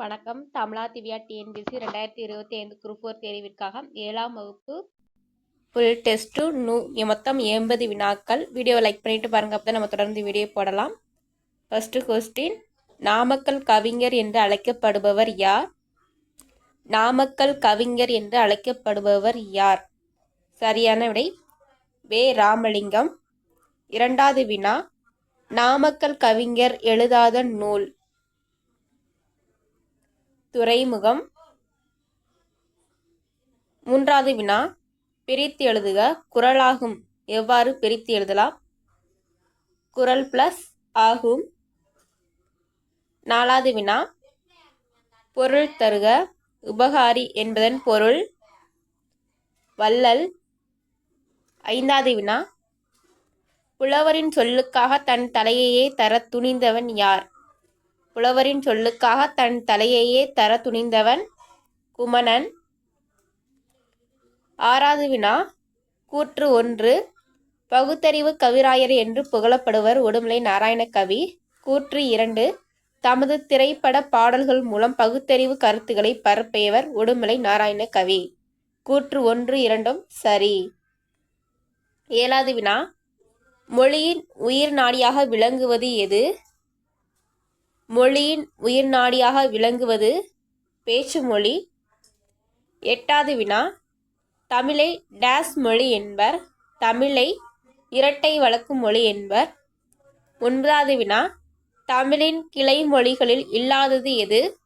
வணக்கம். தமிழா திவ்யா டிஎன்பிசி ரெண்டாயிரத்தி இருபத்தி ஐந்து குரூப் ஃபோர் தேர்விற்காக ஏழாம் வகுப்பு ஃபுல் டெஸ்ட்டு நூ மொத்தம் எண்பது வினாக்கள். வீடியோவை லைக் பண்ணிட்டு பாருங்க அப்போ தான் நம்ம தொடர்ந்து வீடியோ போடலாம். ஃபஸ்ட்டு கொஸ்டின் நாமக்கல் கவிஞர் என்று அழைக்கப்படுபவர் யார்? நாமக்கல் கவிஞர் என்று அழைக்கப்படுபவர் யார்? சரியான விடை வே. ராமலிங்கம். இரண்டாவது வினா நாமக்கல் கவிஞர் எழுதாத நூல். துறைமுகம். மூன்றாவது வினா. பிரித்து எழுதுக. குரலாகும் எவ்வாறு பிரித்து எழுதலாம்? குரல் பிளஸ் ஆகும். நாலாவது வினா. பொருள் தருக. உபகாரி என்பதன் பொருள். வள்ளல். ஐந்தாவது வினா. புலவரின் சொல்லுக்காக தன் தலையையே தர துணிந்தவன் யார்? புலவரின் சொல்லுக்காக தன் தலையையே தர துணிந்தவன் குமணன். ஆறாவது வினா கூற்று ஒன்று பகுத்தறிவு கவிராயர் என்று புகழப்படுவர் உடுமலை நாராயண கவி. கூற்று இரண்டு தமது திரைப்பட பாடல்கள் மூலம் பகுத்தறிவு கருத்துக்களை பரப்பியவர் உடுமலை நாராயண கவி. கூற்று ஒன்று இரண்டும் சரி. ஏழாவது வினா மொழியின் உயிர் நாடியாக விளங்குவது எது? மொழியின் உயிர் நாடியாக விளங்குவது பேச்சு மொழி எட்டாவது வினா. தமிழை டேஸ் மொழி என்பர் தமிழை இரட்டை வழக்கு மொழி என்பர். ஒன்பதாவது வினா. தமிழின் கிளை மொழிகளில் இல்லாதது எது?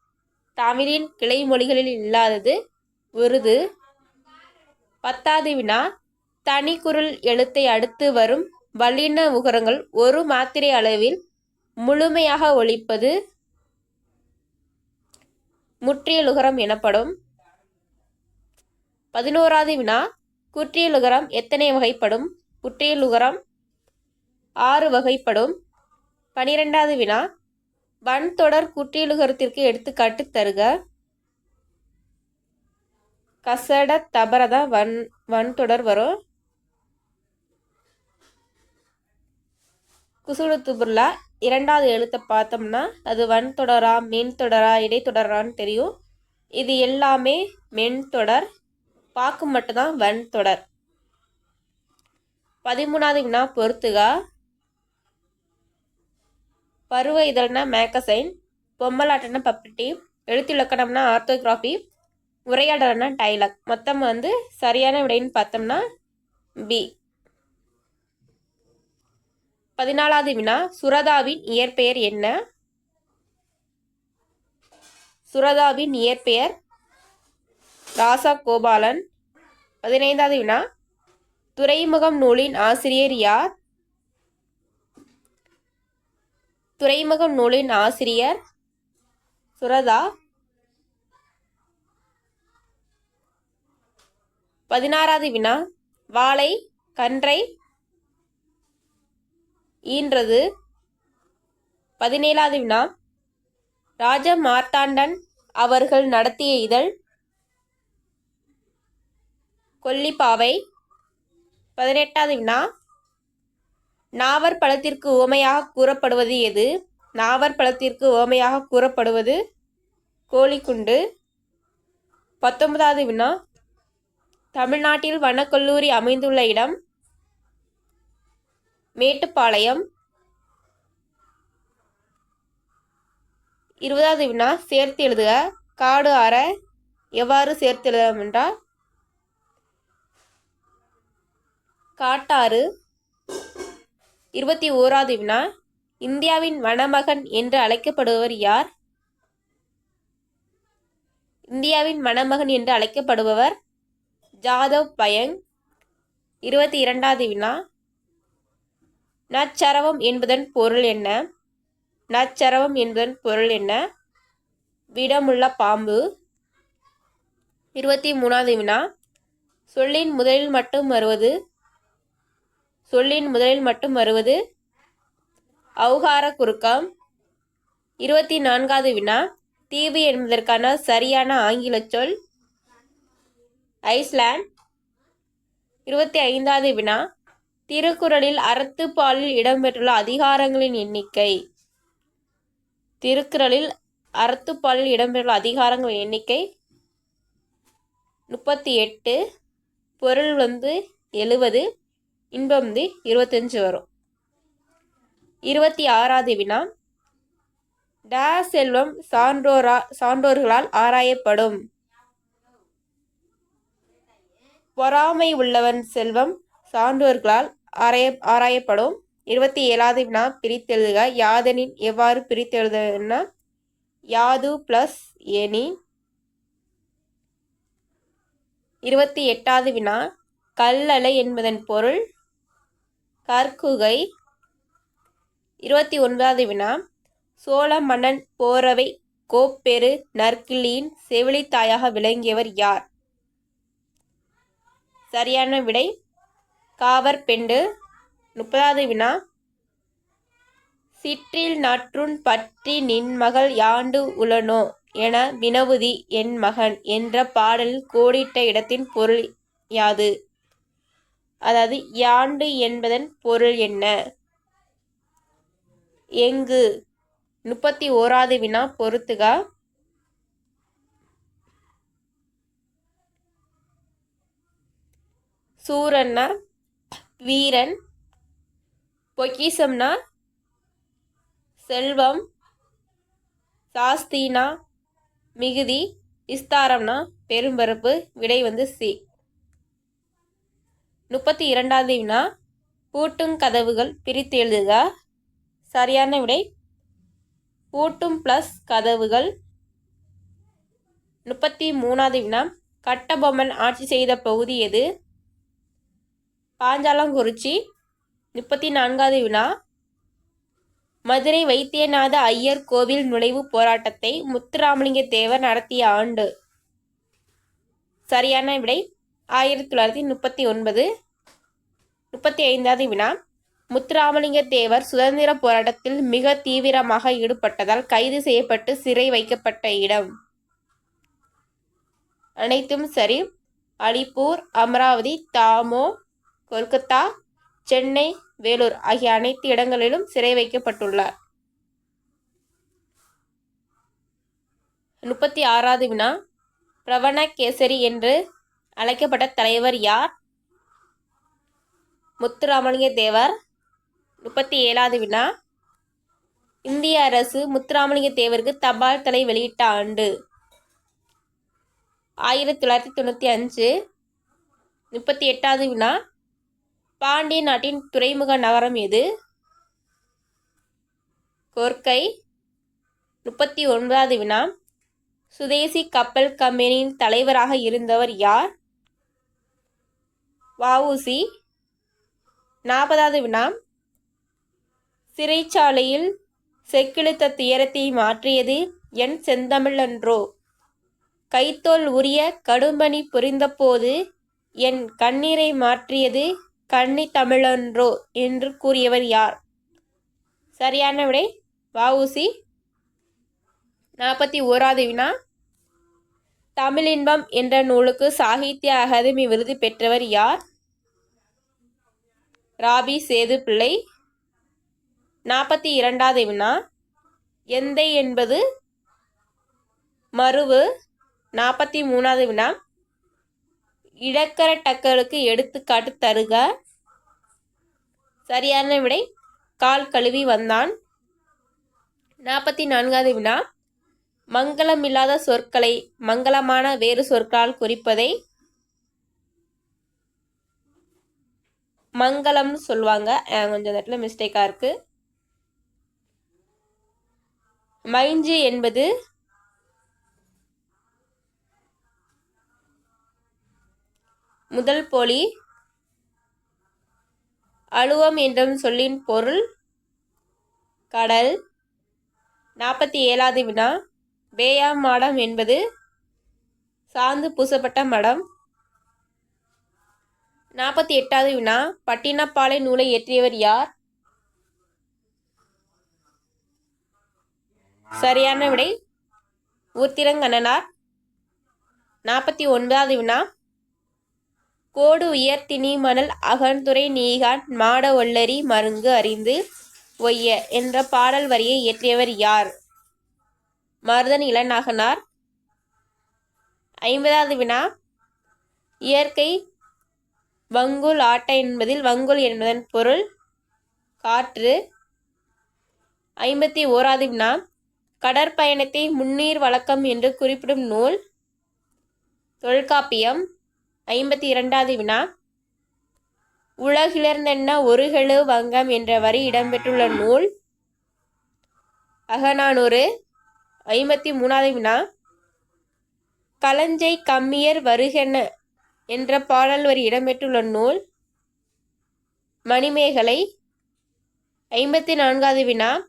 தமிழின் கிளை மொழிகளில் இல்லாதது உருது பத்தாவது வினா. தனிக்குரல் எழுத்தை அடுத்து வரும் வல்லின உகரங்கள் ஒரு மாத்திரை அளவில் முழுமையாக ஒழிப்பது முற்றியலுகரம் எனப்படும். பதினோராவது வினா குற்றியலுகரம் எத்தனை வகைப்படும்? குற்றியலுகரம் ஆறு வகைப்படும். பனிரெண்டாவது வினா வன்தொடர் குற்றியலுகரத்திற்கு எடுத்துக்காட்டு தருக. கசட தபரதான் வன் வன்தொடர் வரும். குசுடு துபுர்லா இரண்டாவது எழுத்தை பார்த்தோம்னா அது வன் தொடரா மென் தொடரா இடைத்தொடரான்னு தெரியும். இது எல்லாமே மென் தொடர் பாக்கு மட்டும்தான் வன் தொடர். பதிமூணாவது வினா பொறுத்துகா. பருவ இதழ்னா மேக்கசைன் பொம்மலாட்டம்னா எழுத்து எழுத்திலக்கணம்னா ஆர்த்தோகிராஃபி உரையாடல்னா டைலாக். மொத்தம் வந்து சரியான விடைன்னு பார்த்தோம்னா பி. பதினாலாவது வினா சுரதாவின் இயற்பெயர் என்ன? சுரதாவின் இயற்பெயர் ராசா கோபாலன் பதினைந்தாவது வினா துறைமுகம் நூலின் ஆசிரியர் யார்? துறைமுகம் நூலின் ஆசிரியர் சுரதா. பதினாறாவது வினா வாழை கன்றை ஈன்றது பதினேழாவது வினா. ராஜ மார்த்தாண்டன் அவர்கள் நடத்திய இதழ் கொல்லிப்பாவை. பதினெட்டாவது வினா. நாவர் பழத்திற்கு உவமையாக கூறப்படுவது எது? நாவர் பழத்திற்கு உவமையாக கூறப்படுவது கோழிக்குண்டு. பத்தொன்பதாவது வினா. தமிழ்நாட்டில் வனக்கல்லூரி அமைந்துள்ள இடம் மேட்டுப்பாளையம். இருபதாவது வினா சேர்த்து எழுதுக. காடு ஆற எவ்வாறு சேர்த்து எழுதலாம் என்றால் காட்டாறு. இருபத்தி ஓராவது வினா இந்தியாவின் வனமகன் என்று அழைக்கப்படுபவர் யார்? இந்தியாவின் மணமகன் என்று அழைக்கப்படுபவர் ஜாதவ் பயங். இருபத்தி இரண்டாவது வினா நச்சரவம் என்பதன் பொருள் என்ன? நச்சரவம் என்பதன் பொருள் என்ன? விடமுள்ள பாம்பு. இருபத்தி மூணாவது வினா. சொல்லின் முதலில் மட்டும் வருவது. சொல்லின் முதலில் மட்டும் வருவது. அவுகார குறுக்கம். இருபத்தி நான்காவது வினா. தீவு என்பதற்கான சரியான ஆங்கில சொல். ஐஸ்லாண்ட் இருபத்தி ஐந்தாவது வினா. திருக்குறளில் அறத்துப்பாலில் இடம்பெற்றுள்ள அதிகாரங்களின் எண்ணிக்கை. திருக்குறளில் அறத்துப்பாலில் இடம்பெற்றுள்ள அதிகாரங்களின் எண்ணிக்கை முப்பத்தி எட்டு பொருள் வந்து எழுவது இன்பம் வந்து இருபத்தஞ்சு வரும். இருபத்தி ஆறாவது வினா டா செல்வம் சான்றோரா சான்றோர்களால் ஆராயப்படும். பொறாமை உள்ளவன் செல்வம் சான்றோர்களால் ஆராய ஆராயப்படும். இருபத்தி ஏழாவது வினா பிரித்தெழுதுக. யாதனின் எவ்வாறு பிரித்தெழுதுன்னா யாது ப்ளஸ் எனி இருபத்தி எட்டாவது வினா. கல்லலை என்பதன் பொருள். கற்குகை. இருபத்தி ஒன்பதாவது வினா. சோழ மன்னன் போரவை கோப்பெரு நற்கிள்ளியின் செவிலித்தாயாக விளங்கியவர் யார்? சரியான விடை காவர் பெண்டு. முப்பதாவது வினா. சிற்றில் நற்றுண் பற்றி நின் மகள் யாண்டு உளனோ? என வினவுதி என் மகன் என்ற பாடல் கோடிட்ட இடத்தின் பொருள் யாது? அதாவது யாண்டு என்பதன் பொருள் என்ன? எங்கு? முப்பத்தி ஓராவது வினா பொறுத்துகா. சூரன்னா வீரன் பொக்கிசம்னா செல்வம் சாஸ்தினா மிகுதி விஸ்தாரம்னா பெரும்பரப்பு விடை வந்து சி. முப்பத்தி இரண்டாவது வினா பூட்டும் கதவுகள் பிரித்து எழுதுக. சரியான விடை. பூட்டும் ப்ளஸ் கதவுகள். முப்பத்தி மூணாவது வினா கட்டபொம்மன் ஆட்சி செய்த பகுதி எது? பாஞ்சாலங்குறிச்சி முப்பத்தி நான்காவது வினா. மதுரை வைத்தியநாத ஐயர் கோவில் நுழைவு போராட்டத்தை முத்துராமலிங்க தேவர் நடத்திய ஆண்டு. சரியான விடை ஆயிரத்தி தொள்ளாயிரத்தி முப்பத்தி ஒன்பது. முப்பத்தி ஐந்தாவது வினா. முத்துராமலிங்க தேவர் சுதந்திர போராட்டத்தில் மிக தீவிரமாக ஈடுபட்டதால் கைது செய்யப்பட்டு சிறை வைக்கப்பட்ட இடம். அனைத்தும் சரி. அலிப்பூர் அமராவதி தாமோ கொல்கத்தா சென்னை வேலூர் ஆகிய அனைத்து இடங்களிலும் சிறை வைக்கப்பட்டுள்ளார். முப்பத்தி ஆறாவது வினா. பிரவண கேசரி என்று அழைக்கப்பட்ட தலைவர் யார்? முத்துராமலிங்க தேவர். முப்பத்தி ஏழாவது வினா. இந்திய அரசு முத்துராமலிங்க தேவருக்கு தபால் தலை வெளியிட்ட ஆண்டு. ஆயிரத்தி தொள்ளாயிரத்தி தொண்ணூற்றி அஞ்சு. முப்பத்தி எட்டாவது வினா. பாண்டிய நாட்டின் துறைமுக நகரம் எது? கொர்க்கை முப்பத்தி ஒன்பதாவது வினா. சுதேசி கப்பல் கம்பெனியின் தலைவராக இருந்தவர் யார்? வஉசி நாற்பதாவது வினா. சிறைச்சாலையில் செக்கிழுத்த துயரத்தை மாற்றியது என் செந்தமிழன்றோ. கைத்தோல் உரிய கடும்பணி புரிந்தபோது என் கண்ணீரை மாற்றியது கன்னி தமிழன்றோ என்று கூறியவர் யார்? சரியான விடை வஉசி. நாற்பத்தி ஓராவது வினா. தமிழின்பம் என்ற நூலுக்கு சாகித்ய அகாதமி விருது பெற்றவர் யார்? ராபி சேது பிள்ளை நாற்பத்தி இரண்டாவது வினா. எந்தை என்பது மருவு. நாற்பத்தி மூணாவது வினா. இடக்கர டக்கருக்கு எடுத்துக்காட்டு தருக. சரியான விடை கால் கழுவி வந்தான். நாற்பத்தி நான்காவது வினா மங்களமில்லாத சொற்களை மங்களமான வேறு சொற்களால் குறிப்பதை மங்களம்னு சொல்லுவாங்க கொஞ்சம் இடத்துல மிஸ்டேக்காக இருக்குது மைஞ்சு என்பது முதல் போலி. அழுவம் என்ற சொல்லின் பொருள். கடல். நாற்பத்தி ஏழாவது வினா. வேயா மாடம் என்பது சாந்து பூசப்பட்ட மடம். நாற்பத்தி எட்டாவது வினா. பட்டினப்பாலை நூலை இயற்றியவர் யார்? சரியான விடை. உத்திரங்கண்ணனார் நாற்பத்தி ஒன்பதாவது வினா. கோடு உயர்த்தினி மணல் அகன்துறை நீகான் மாட ஒல்லரி மருங்கு அறிந்து ஒய்ய என்ற பாடல் வரியை இயற்றியவர் யார்? மருதன் இளநகனார். ஐம்பதாவது வினா. இயற்கை வங்குல் ஆட்ட என்பதில் வங்குல் என்பதன் பொருள் காற்று. ஐம்பத்தி ஓராவது வினா. கடற்பயணத்தை முன்னீர் வழக்கம் என்று குறிப்பிடும் நூல் தொல்காப்பியம். ஐம்பத்தி இரண்டாவது வினா. உலகிலர்ந்தென்ன ஒருகெழு வங்கம் என்ற வரி இடம்பெற்றுள்ள நூல். அகநானூறு. ஐம்பத்தி மூணாவது வினா. கலஞ்சை கம்மியர் வருகென என்ற பாடல் வரி இடம்பெற்றுள்ள நூல். மணிமேகலை. ஐம்பத்தி நான்காவது வினா.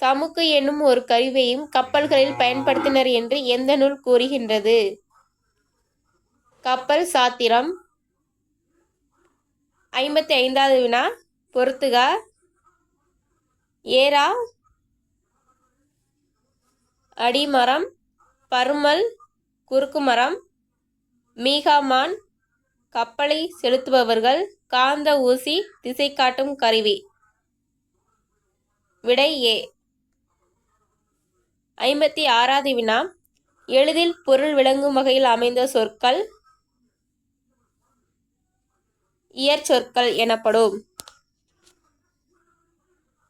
சமுக்கு என்னும் ஒரு கருவியையும் கப்பல்களில் பயன்படுத்தினர் என்று எந்த நூல் கூறுகின்றது? கப்பல் சாத்திரம். ஐம்பத்தி ஐந்தாவது வினா. பொறுத்துக. ஏரா அடிமரம். பருமல். குறுக்குமரம். மீகாமான். கப்பலை செலுத்துபவர்கள். காந்த ஊசி. திசை காட்டும் கருவி. விடை ஏ. ஐம்பத்தி ஆறாவது வினா. எளிதில் பொருள் விளங்கும் வகையில் அமைந்த சொற்கள். இயற்சொற்கள் எனப்படும்.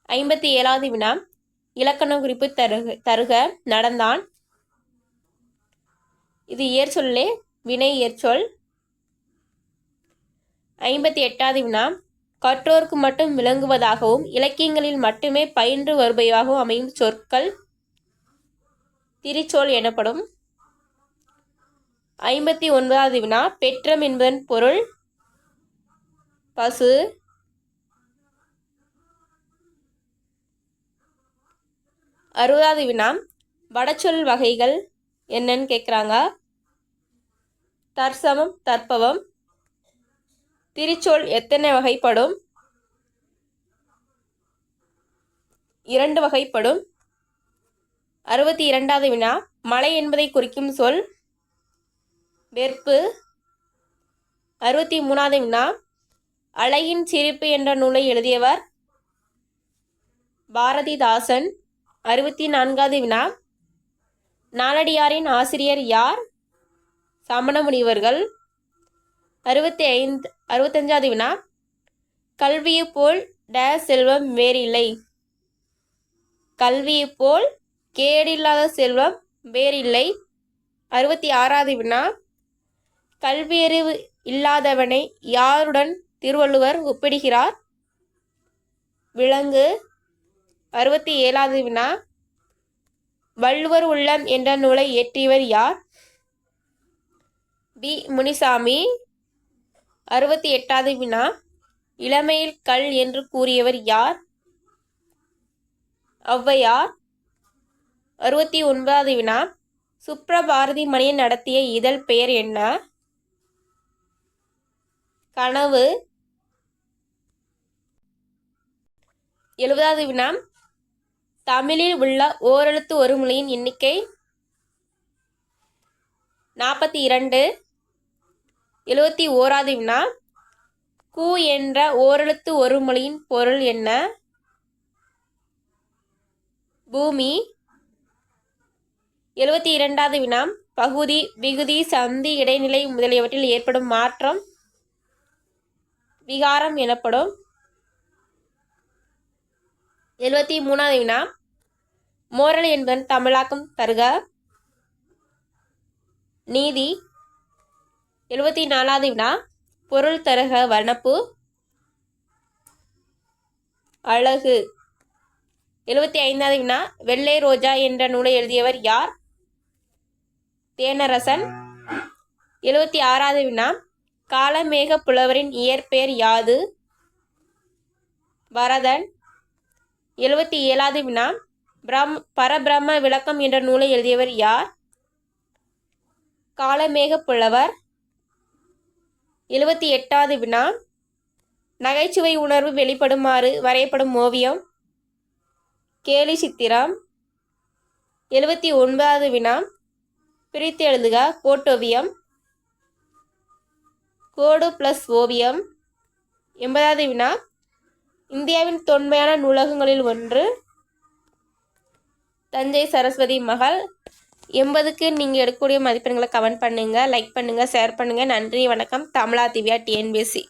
ஐம்பத்தி ஏழாவது வினா இலக்கண குறிப்பு தருக தருக நடந்தான். இது இயற்சொல்லே வினை இயற்சொல். ஐம்பத்தி எட்டாவது வினா கற்றோருக்கு மட்டும் விளங்குவதாகவும் இலக்கியங்களில் மட்டுமே பயின்று வருபவையாகவும் அமையும் சொற்கள் திரிச்சொல் எனப்படும். ஐம்பத்தி ஒன்பதாவது வினா. பெற்றம் என்பதன் பொருள் பசு. அறுபதாவது வினா வடச்சொல் வகைகள் என்னன்னு கேட்குறாங்க தற்சமம் தற்பவம். திருச்சொல் எத்தனை வகைப்படும்? இரண்டு வகைப்படும். அறுபத்தி இரண்டாவது வினா மலை என்பதை குறிக்கும் சொல். வெறுப்பு அறுபத்தி மூணாவது வினா அழகின் சிரிப்பு என்ற நூலை எழுதியவர் பாரதிதாசன். அறுபத்தி நான்காவது வினா. நாலடியாரின் ஆசிரியர் யார்? சமண முனிவர்கள் அறுபத்தி ஐந்து அறுபத்தஞ்சாவது வினா. கல்வியை போல் டே. செல்வம் வேறில்லை. கல்வியை போல் கேடில்லாத செல்வம் வேறில்லை. அறுபத்தி ஆறாவது வினா. கல்வியறிவு இல்லாதவனை யாருடன் திருவள்ளுவர் ஒப்பிடுகிறார். விலங்கு அறுபத்தி ஏழாவது வினா. வள்ளுவர் உள்ளம் என்ற நூலை இயற்றியவர் யார்? பி. முனிசாமி. அறுபத்தி எட்டாவது வினா. இளமையில் கல் என்று கூறியவர் யார்? ஔவையார். அறுபத்தி ஒன்பதாவது வினா. சுப்ரபாரதி மணியன் நடத்திய இதழ் பெயர் என்ன? கனவு. எழுபதாவது வினா தமிழில் உள்ள ஓரெழுத்து ஒரு மொழியின் எண்ணிக்கை நாற்பத்தி இரண்டு. எழுபத்தி ஓராது வினா. கு என்ற ஓரெழுத்து ஒரு மொழியின் பொருள் என்ன? பூமி. எழுபத்தி இரண்டாவது வினாம். பகுதி விகுதி சந்தி இடைநிலை முதலியவற்றில் ஏற்படும் மாற்றம். விகாரம் எனப்படும். எழுபத்தி மூணாவது வினா மோரல் என்பதன் தமிழாக்கம் தருக. நீதி. எழுபத்தி நாலாவது வினா பொருள் தருக வனப்பு அழகு. எழுபத்தி ஐந்தாவது வினா வெள்ளை ரோஜா என்ற நூலை எழுதியவர் யார்? தேனரசன். எழுபத்தி ஆறாவது வினா காலமேக புலவரின் இயற்பெயர் யாது? வரதன். எழுபத்தி ஏழாவது வினா. பிரம் பரபிரம்ம விளக்கம் என்ற நூலை எழுதியவர் யார்? காலமேக புலவர் எழுபத்தி எட்டாவது வினா. நகைச்சுவை உணர்வு வெளிப்படுமாறு வரையப்படும் ஓவியம். கேலி சித்திரம் எழுபத்தி ஒன்பதாவது வினா. பிரித்து எழுதுக. கோட்டோவியம். கோடு ப்ளஸ் ஓவியம். எண்பதாவது வினா. இந்தியாவின் தொன்மையான நூலகங்களில் ஒன்று தஞ்சை சரஸ்வதி மகள் எண்பதுக்கு நீங்கள் எடுக்கக்கூடிய மதிப்பெண்களை கமெண்ட் பண்ணுங்கள் லைக் பண்ணுங்கள் ஷேர் பண்ணுங்கள் நன்றி வணக்கம். தமிழா திவ்யா டிஎன்பிஎஸ்சி.